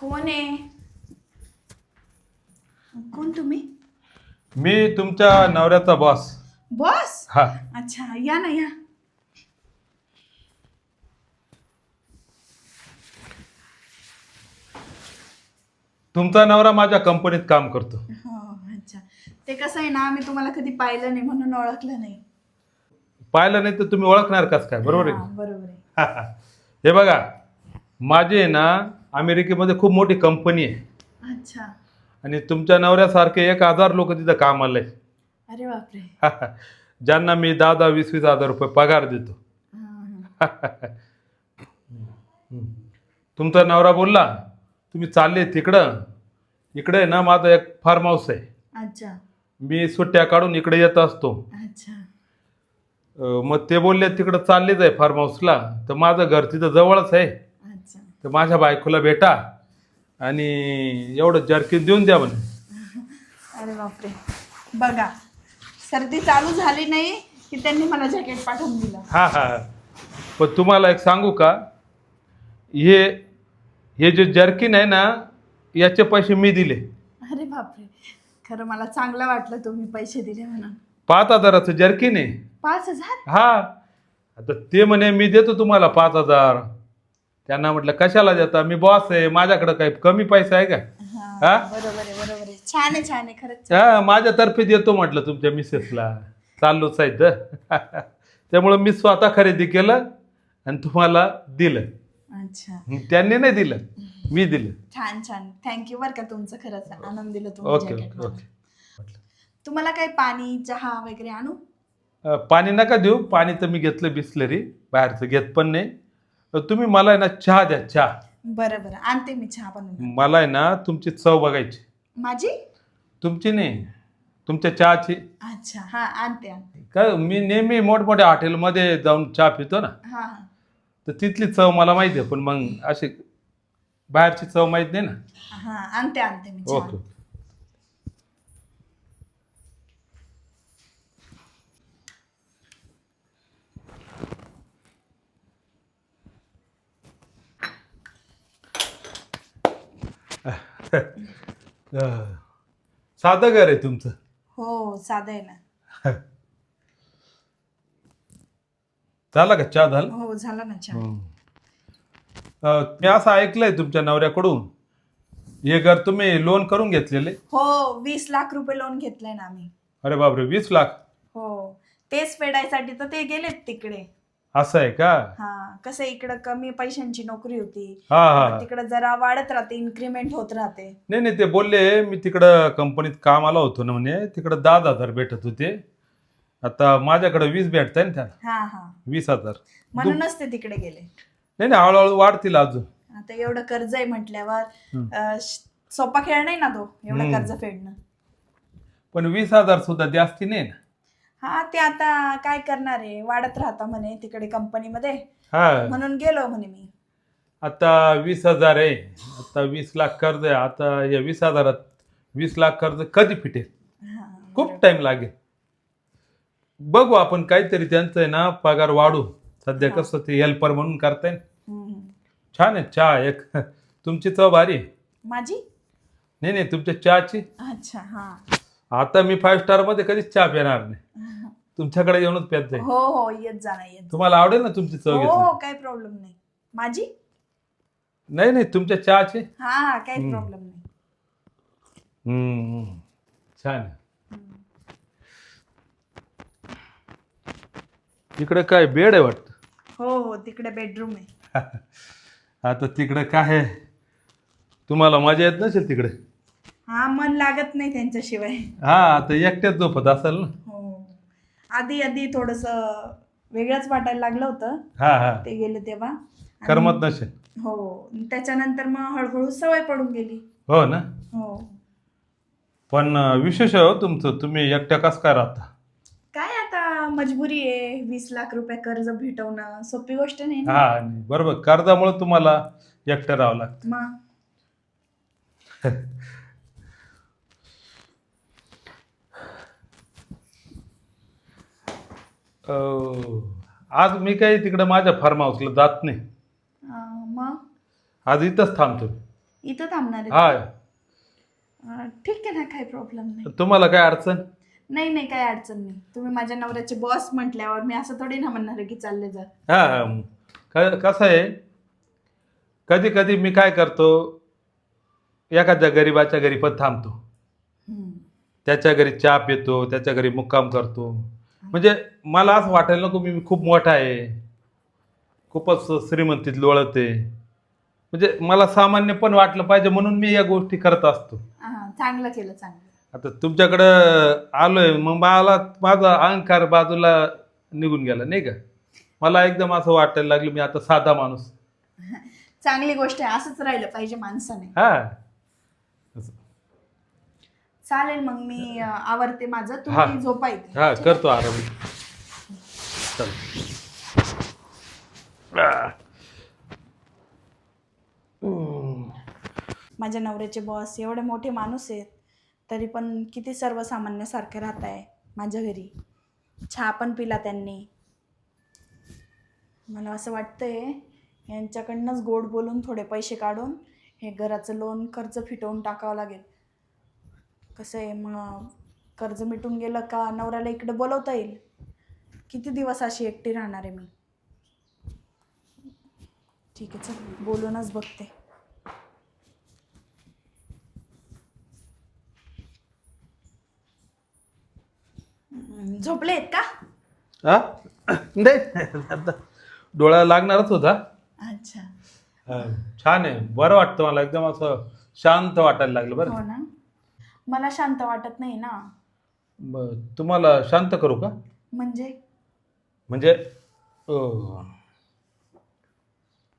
कोण आहे? कोण तुम्ही? मी तुमच्या नवऱ्याचा बॉस बॉस हा. अच्छा या ना या. तुमचा नवरा माझ्या कंपनीत काम करतो. हो अच्छा. ते कसं आहे ना मी तुम्हाला कधी पाहिलं नाही म्हणून ओळखलं नाही. पाहिलं नाही तर तुम्ही ओळखणार कस काय? बरोबर हा, आहे बरोबर आहे. हे बघा माझी ना अमेरिकेमध्ये खूप मोठी कंपनी आहे. अच्छा. आणि तुमच्या नवऱ्यासारखे एक हजार लोक तिथं कामाला. आहे अरे बापरे. ज्यांना मी दहा दहा वीस वीस हजार रुपये पगार देतो. हा, हा. तुमचा नवरा बोलला तुम्ही चालले तिकडं. इकडे आहे ना माझं एक फार्म हाऊस आहे. अच्छा. मी सुट्ट्या काढून इकडे येत असतो. अच्छा. अं, मग ते बोलले तिकडं चाललेच आहे फार्म हाऊसला तर माझं घर तिथं जवळच आहे. तर माझ्या बायकोला भेटा आणि एवढं जर्किन देऊन द्या म्हणे. अरे बापरे. बघा सर्दी चालू झाली नाही की त्यांनी मला जॅकेट पाठवून दिलं. हा हा. पण तुम्हाला एक सांगू का? हे हे जे जर्किन आहे ना याचे पैसे मी दिले. अरे बापरे. खरं मला चांगलं वाटलं तुम्ही पैसे दिले म्हणून. पाच हजाराचं जर्किन आहे. पाच हजार? हा. आता ते म्हणे मी देतो तुम्हाला पाच हजार. त्यांना म्हटलं कशाला देता? मी बॉस आहे माझ्याकडं काही कमी पैसा आहे का? हा? बरोबर आहे बरोबर आहे. छान आहे छान आहे खरंच छान. हा माझ्यातर्फे देतो म्हटलं तुमच्या मिसेसला चाललोच आहे तर त्यामुळं मी स्वतः खरेदी केलं आणि तुम्हाला दिलं. अच्छा. त्यांनी नाही दिलं मी दिलं. छान छान. थँक्यू बरं का तुमचं खरंच आनंद दिलं तुम्ही ओके jacket ओके मला. ओके तुम्हाला काही पाणी चहा वगैरे आणू? अ, पाणी नका देऊ. पाणी तर मी घेतलं बिसलरी. बाहेरचं घेत पण नाही. अ, तुम्ही मला आहे ना चहा द्या चहा. बरं बरं. आणते मी चहा बनवून. मला आहे ना तुमची चव बघायची. माझी? तुमची नाही तुमच्या चहाची. अच्छा हा आणते आणते. काय मी नेहमी मोठमोठ्या हॉटेलमध्ये जाऊन चहा पितो ना. हा हा. तर तिथली चव मला माहिती आहे पण मग अशी बाहेरची चव माहीत नाही ना. हा आणते आणते मी ओके ओके. साधं घर आहे तुमचं. हो साधं आहे ना. झाला का चहा झाला? हो झालं ना चहा. मी असं ऐकलंय तुमच्या नवऱ्याकडून. हे घर तुम्ही लोन करून घेतलेले? हो वीस लाख रुपये लोन घेतलंय ना आम्ही. अरे बापरे वीस लाख? हो तेच फेडायसाठी तर ते गेलेत तिकडे. असं आहे का? हा कसं इकडं कमी पैशांची नोकरी होती. हा हा. तिकडं जरा वाढत राहते इन्क्रीमेंट होत राहते. नाही नाही ते बोलले मी तिकडं कंपनीत कामाला होतो ना म्हणे तिकडं दहा हजार भेटत होते. आता माझ्याकडे वीस भेटताय ना त्याला हा हा. वीस हजार. म्हणूनच ते तिकडे गेले. नाही नाही हळूहळू वाढतील अजून. आता एवढं कर्ज आहे म्हटल्यावर हम्म. अं, श- सोपा खेळ नाही ना तो एवढं हम्म. कर्ज फेडणं. पण वीस हजार सुद्धा जास्ती नाही ना. हा ते आता काय करणार आहे? वाढत राहता म्हणे तिकडे कंपनीमध्ये. हा. म्हणून गेलो म्हणे मी. आता वीस हजार आहे. आता वीस लाख कर्ज आहे. आता या वीस हजारात वीस लाख कर्ज कधी फिटेल? हा, खूप टाइम लागेल. बघू आपण काहीतरी त्यांचं आहे ना पगार वाढू. सध्या कसं ते हेल्पर म्हणून करताय. ना. हम्म. छान आहे चहा एक. तुमची चव भारी आहे. माझी? नाही नाही तुमच्या चहाची? अच्छा हा. आता मी फाईव्ह स्टारमध्ये कधीच चहा पिणार नाही. तुमच्याकडे येऊनच प्यात जाईल. हो हो येत जा ना येत जा. तुम्हाला आवडेल ना तुमची चव हो घेतली? हो काही प्रॉब्लेम नाही. माझी? नाही नाही तुमच्या चहाची? हा हा काही हम्म. प्रॉब्लेम नाही. हम्म, छान. इकडे काय बेड आहे वाटतं? हो हो तिकडे बेडरूम आहे. आता तिकडे काय आहे? तुम्हाला मजा येत नसेल तिकडे? हा मन लागत नाही त्यांच्याशिवाय. हा आता एकट्याच झोपत असेल ना. हो. आधी आधी थोडस वेगळंच वाटायला लागलं होतं. हा हा. ते गेले तेव्हा. आणि- करमत नसेल. हो. त्याच्यानंतर मग हळूहळू सवय पडून गेली. हो ना? हो. पण अं, विशेष आहे हो तुमचं. तुम्ही एकट्या कस काय राहता? काय आता मजबुरी आहे. वीस लाख रुपये कर्ज भेटवणं सोपी गोष्ट नाही ना? हा आणि बरोबर. कर्जामुळे तुम्हाला एकटं राहावं लागतं. मग? आज मी काही तिकडे माझ्या फार्म हाऊसला जात नाही. अं, मग? आज इथंच थांबतो. इथं थांबणार आहे? हा अं, ठीक आहे ना काही प्रॉब्लेम नाही. तुम्हाला काय अडचण? नाही नाही काही अडचण नाही. तुम्ही माझ्या नवऱ्याचे बॉस म्हटल्यावर मी असं थोडी ना म्हणणार आहे की चालले जा. हा हा. क- कसं आहे? कधी कधी मी काय करतो? एखाद्या गरीबाच्या घरी पण थांबतो. हम्म. त्याच्या घरी चहा पितो त्याच्या घरी मुक्काम करतो. म्हणजे मला असं वाटायला नको मी खूप मोठा आहे. खूपच श्रीमंतीत लोळते म्हणजे मला सामान्य पण वाटलं पाहिजे म्हणून मी या गोष्टी करत असतो. हा, चांगलं केलं चांगलं. आता तुमच्याकडं आलोय मग मला माझा अहंकार बाजूला निघून गेला नाही का? मला एकदम असं वाटायला लागलं मी आता साधा माणूस. चांगली गोष्ट आहे असंच राहिलं पाहिजे माणसाने. हा. चालेल मग मी अं, आवरते माझं. हा. तुम्ही झोपा इथे. हा करतो आराम. चल. माझ्या नवऱ्याचे बॉस एवढे मोठे माणूस आहेत तरी पण किती सर्वसामान्यासारखे राहत आहे माझ्या घरी. चहा पण पिला त्यांनी. मला असं वाटतंय यांच्याकडनंच गोड बोलून थोडे पैसे काढून हे घराचं लोन कर्ज फिटवून टाकावं लागेल. कसं आहे मग कर्ज मिटून गेलं का नवऱ्याला इकडे बोलवता येईल? किती दिवस अशी एकटी राहणार आहे मी? ठीक आहे चल बोलूनच बघते. झोपले आहेत का? हा? नाही आता डोळा लागणारच होता. अच्छा. हा, छान आहे. बरं वाटतं मला. एकदम असं शांत वाटायला लागलं बरं. हो ना? मला शांत वाटत नाही ना. ब- तुम्हाला शांत करू का? म्हणजे? म्हणजे अं,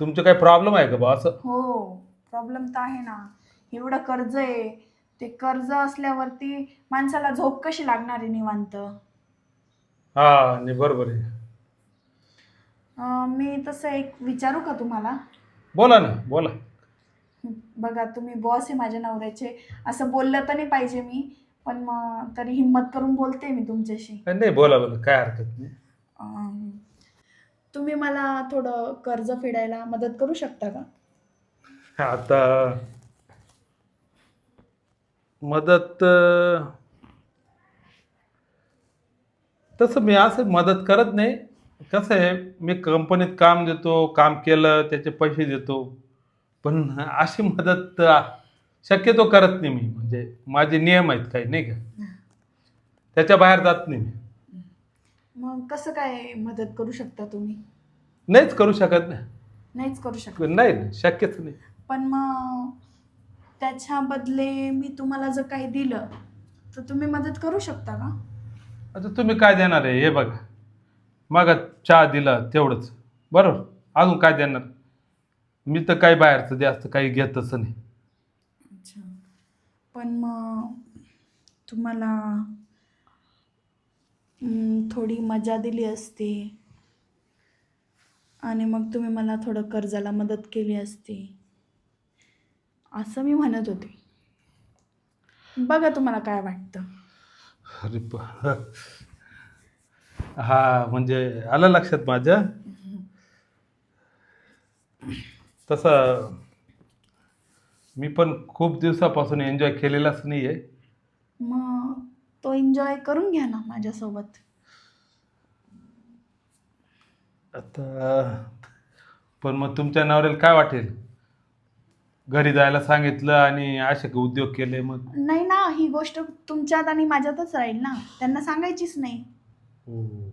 तुमचं काही प्रॉब्लेम आहे का बा असं? हो प्रॉब्लेम तर आहे ना. एवढं कर्ज आहे. ते कर्ज असल्यावरती माणसाला झोप कशी लागणार आहे निवांत? हा नाही बरोबर आहे. अं, मी तसं एक विचारू का तुम्हाला? बोला ना बोला. बघा तुम्ही बॉस आहे माझ्या नवऱ्याचे. असं बोललं तर नाही पाहिजे मी पण मग तरी हिंमत करून बोलते मी तुमच्याशी. नाही बोला बोला काय हरकत नाही. अं, तुम्ही मला थोडं कर्ज फेडायला मदत करू शकता का? आता मदत अं, तसं मी असं मदत करत नाही. कसं आहे मी कंपनीत काम देतो काम केलं त्याचे पैसे देतो. पण अशी मदत शक्यतो करत नाही मी. म्हणजे माझे नियम आहेत काही नाही का? त्याच्या बाहेर जात नाही मी. मग कसं काय मदत करू शकता तुम्ही? नाहीच करू शकत नाही नाहीच करू शकत. नाही नाही, शक्यच नाही. पण मग त्याच्या बदले मी तुम्हाला जर काही दिलं तर तुम्ही मदत करू शकता का? आता तुम्ही काय देणार आहे? हे बघा. मग चहा दिला तेवढंच. बरोबर? अजून काय देणार? मी तर काही बाहेरचं जास्त काही घेतच नाही. अच्छा. पण मग तुम्हाला थोडी मजा दिली असती. आणि मग तुम्ही मला थोडं कर्जाला मदत केली असती. असं मी म्हणत होते. बघा तुम्हाला काय वाटतं. अरे प हा म्हणजे आलं लक्षात माझ्या तसं मी पण खूप दिवसापासून एन्जॉय केलेलाच नाही आहे मग तो एन्जॉय करून घ्या ना माझ्यासोबत. आता पण मग तुमच्या नवऱ्याला काय वाटेल? घरी जायला सांगितलं आणि असे उद्योग केले मग? नाही ना ही गोष्ट तुमच्यात आणि माझ्यातच राहील ना. त्यांना सांगायचीच नाही. हो.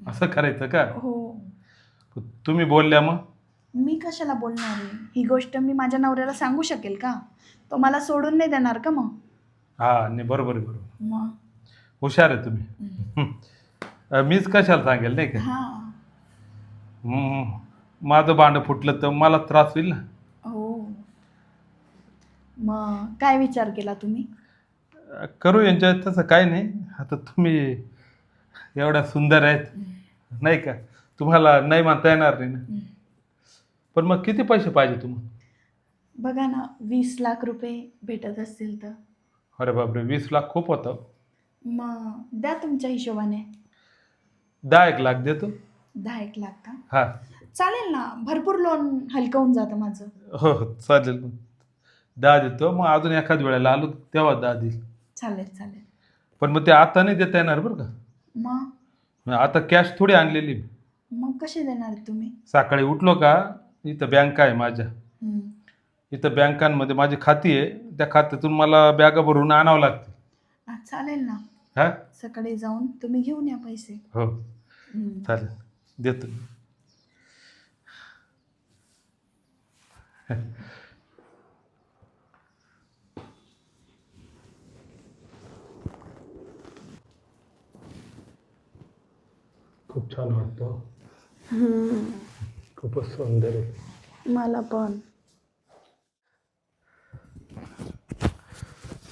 असं करायचं का? हो. तुम्ही बोलल्या मग? मी कशाला बोलणार आहे? ही गोष्ट मी माझ्या नवऱ्याला सांगू शकेल का? तो मला सोडून नाही देणार का मग? हा नाही बरोबर आहे बरोबर. मग? हुशार आहे तुम्ही. अं, मीच कशाला सांगेल नाही का? हां. हम्म, माझं भांडं फुटलं तर मला त्रास होईल ना? हो. मग काय विचार केला तुम्ही? अं, करू एन्जॉय तसं काही नाही. आता तुम्ही एवढ्या सुंदर आहेत. नाही का? तुम्हाला नाही म्हणता येणार नाही ना? पण मग किती पैसे पाहिजे तुम्हाला? बघा ना वीस लाख रुपये भेटत असतील तर. अरे बापरे वीस लाख खूप होतं. मग द्या तुमच्या हिशोबाने. दहा एक लाख देतो. दहा एक लाख का? हा. चालेल ना भरपूर लोन हलकं होऊन जातं माझं. हो हो चालेल. दहा देतो. मग अजून एखाद वेळेला आलो तेव्हा दहा देईल. चालेल चालेल. पण मग ते आता नाही देता येणार बरं का? मग मग आता कॅश थोडी आणलेली. मग कसे देणार तुम्ही? सकाळी उठलो का इथं बँक आहे माझ्या. हम्म. इथं बँकांमध्ये माझी खाती आहे. त्या खात्यातून मला बॅगा भरून आणावं लागते. हा, चालेल ना. हा? सकाळी जाऊन तुम्ही घेऊन या पैसे. हो. हम्म. चालेल. देतो. खूप छान वाटतं. खूपच सुंदर आहे. मला पण.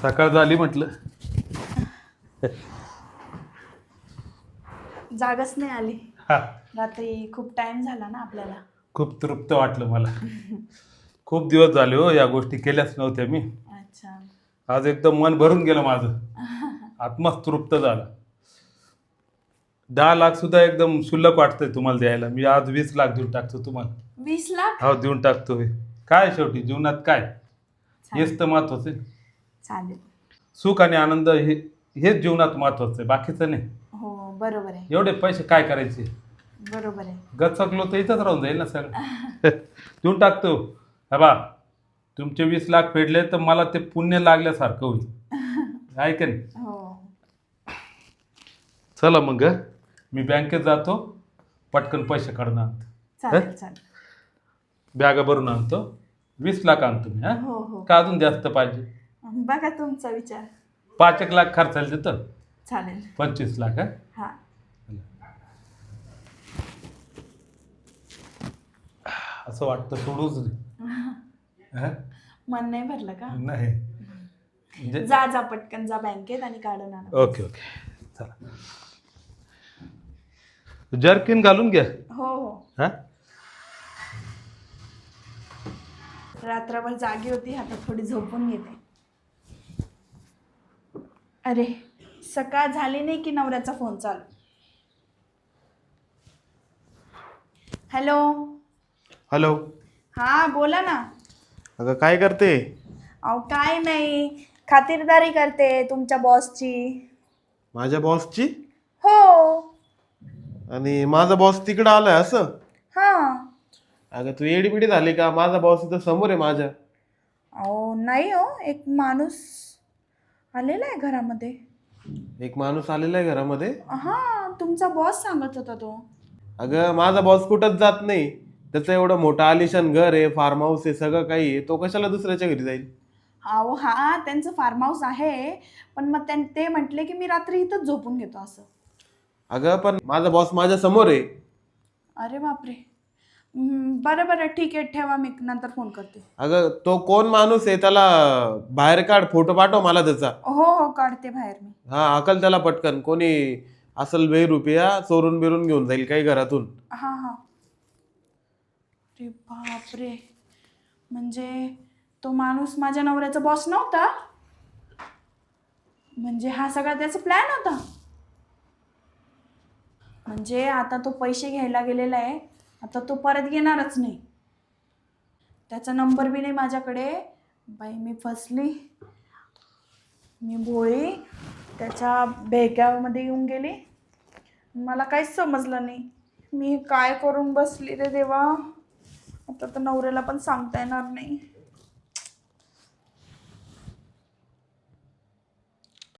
सकाळ झाली म्हटलं. जागच नाही आली. हा. रात्री खूप टाइम झाला ना आपल्याला. खूप तृप्त वाटलं मला. खूप दिवस झाले हो या गोष्टी केल्याच नव्हत्या मी. अच्छा. आज एकदम मन भरून गेलं माझं. आत्माच तृप्त झाला. दहा लाख सुद्धा एकदम शुल्लक वाटतंय तुम्हाला द्यायला. मी आज वीस लाख देऊन टाकतो तुम्हाला. वीस लाख? हो देऊन टाकतो हे. काय शेवटी? जीवनात काय? हेच तर महत्वाचं आहे. चालेल. सुख आणि आनंद हे हेच जीवनात महत्वाचं आहे. बाकीचं नाही. हो बरोबर आहे. एवढे पैसे काय करायचे? बरोबर आहे. गचकलो तर इथंच राहून जाईल ना सगळं. देऊन टाकतो. हा बा तुमचे वीस लाख फेडले तर मला ते पुण्य लागल्यासारखं होईल. आहे का नाही? हो. चला मग हं. मी बँकेत जातो पटकन पैसे काढून आणतो. चालेल चालेल. बॅगा भरून आणतो. वीस लाख आणतो मी हा? हो हो. का अजून जास्त पाहिजे? बघा तुमचा विचार. पाच एक लाख खर्चायला देतं चालेल. पंचवीस लाख हा? हा. असं वाटतं सोडूच नाही हं? मन नाही भरलं का? नाही. म्हणजे जा जा पटकन जा बँकेत आणि काढून आणा. ओके ओके चला जर्किन घालून घ्या. हो हो. हा? रात्रभर जागी होती आता थोडी झोपून घेते. अरे सकाळ झाली नाही की नवऱ्याचा फोन चालू? हॅलो? हॅलो? हा बोला ना. अगं काय करते? अहो काय नाही. खातिरदारी करते तुमच्या बॉसची माझ्या बॉसची हो. आणि माझा बॉस तिकडं आलाय असं? हा. अगं तू एडीबिडी झाली का? माझा बॉस इथं समोर आहे माझ्या. अहो नाही हो एक माणूस आलेला आहे घरामध्ये. एक माणूस आलेला आहे घरामध्ये? हा तुमचा बॉस सांगत होता तो. अगं माझा बॉस कुठंच जात नाही. त्याचं एवढं मोठं आलिशान घर आहे फार्म हाऊस आहे सगळं काही आहे. तो कशाला दुसऱ्याच्या घरी जाईल? अहो हा त्यांचं फार्म हाऊस आहे. पण मग त्यां ते म्हटले की मी रात्री इथंच झोपून घेतो असं. अगं पण माझा बॉस माझ्यासमोर आहे. अरे बापरे. हम्म, बरं बरं ठीक आहे ठेवा मी नंतर फोन करते. अगं तो कोण माणूस आहे त्याला बाहेर काढ फोटो पाठव मला त्याचा. हो हो काढते बाहेर मी. हा अकल त्याला पटकन. कोणी असल वे रुपया चोरून बिरून घेऊन जाईल काही घरातून. हां हां. अरे बापरे. म्हणजे तो माणूस माझ्या नवऱ्याचा बॉस नव्हता? म्हणजे हा सगळा त्याचा प्लॅन होता? म्हणजे आता तो पैसे घ्यायला गेलेला आहे. आता तो परत घेणारच नाही. त्याचा नंबर बी नाही माझ्याकडे. बाई मी फसली. मी भोळी त्याच्या भेग्यामध्ये येऊन गेली. मला काहीच समजलं नाही. मी काय करून बसली रे देवा? आता तर नवऱ्याला पण सांगता येणार नाही.